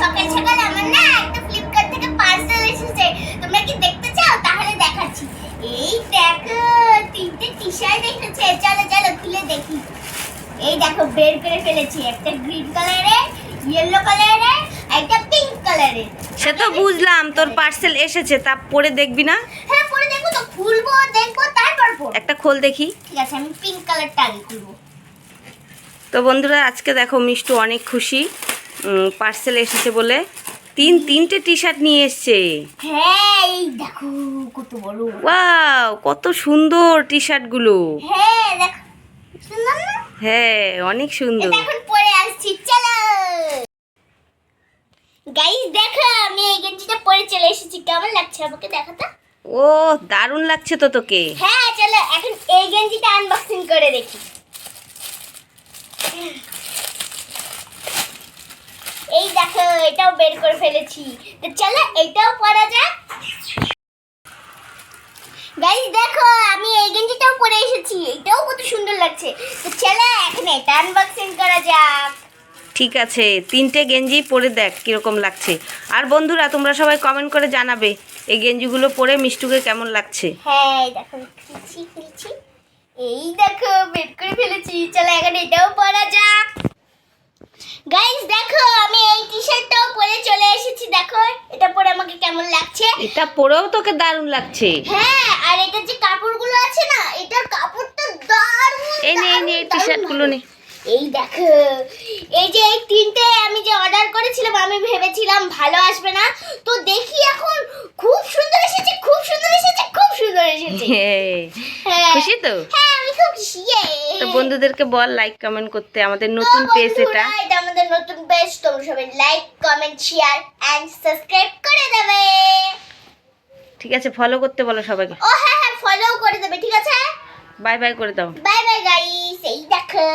সকাল সকাল আমার না একটা ফ্লিপকার্ট থেকে পার্সেল এসেছে। তোমরা কি দেখতে চাও? তাহলে দেখাচ্ছি। এই দেখো তিনটে টি শার্ট এসেছে। চলো চলো খুলে দেখি। এই দেখো বের করে ফেলেছি। একটা গ্রিন কালারের ইয়েলো কালারের একটা পিঙ্ক কালারের সে তো বুঝলাম তোর পার্সেল এসেছে তা পরে দেখবি না? হ্যাঁ পরে দেখো তো। খুলবো দেখব তারপর একটা খোল দেখি। ঠিক আছে আমি পিঙ্ক কালারটা আগে খুলবো। তো বন্ধুরা আজকে দেখো মিষ্টু অনেক খুশি। পার্সেল এসেছে বলে তিন তিনটে টি শার্ট নিয়ে এসছে। হ্যাঁ কত ওয়াও কত সুন্দর টি শার্টগুলো হ্যাঁ হ্যাঁ অনেক সুন্দর। গাইস দেখো আমি এই গেঞ্জিটা পরে চলে এসেছি। কেমন লাগছে আমাকে ও দারুণ লাগছে তো তোকে। হ্যাঁ চলো এখন এই গেঞ্জিটা আনবক্সিং করে দেখি। এই দেখো এটাও বের করে ফেলেছি। তো চলো এটাও পরা যাক। গাইস দেখো আমি এই গেঞ্জিটাও পরে এসেছি। এটাও কত সুন্দর লাগছে। তো চলো এখন এটা আনবক্সিং করা যাক। ঠিক আছে তিনটে গেঞ্জি পরে দেখ কীরকম লাগছে। আর বন্ধুরা তোমরা সবাই কমেন্ট করে জানাবে এই গেঞ্জিগুলো পরে মিষ্টুকে কেমন লাগছে। হ্যাঁ দেখো এই দেখো বের করে ফেলেছি। চলো এখন এটাও পরা যাক গাইস দেখো আমি এই টি শার্টটাও পরে চলে এসেছি দেখো এটা পরে আমাকে কেমন লাগছে। এটা পরেও তোকে দারুণ লাগছে। হ্যাঁ আর এটা যে কাপড়গুলো আছে না এটার কাপড়টা দারুণ এই নে এই নে টি শার্টগুলো নে। এই দেখো এই যে এই তিনটে আমি যে অর্ডার করেছিলাম আমি ভেবেছিলাম ভালো আসবে না। তো দেখি এখন খুব সুন্দর এসেছে খুব সুন্দর এসেছে খুব সুন্দর এসেছে। হ্যাঁ। খুশি তো? হ্যাঁ আমি খুব খুশি তো বন্ধুদেরকে বল লাইক কমেন্ট করতে আমাদের নতুন পেজ এটা। এটা আমাদের নতুন পেজ তোমরা সবাই like comment share and subscribe করে দেবে। ঠিক আছে ফলো করতে বলো সবাইকে। ও হ্যাঁ হ্যাঁ ফলো করে দেবে ঠিক আছে? বাই বাই করে দাও। বাই বাই গাইস এই দেখো।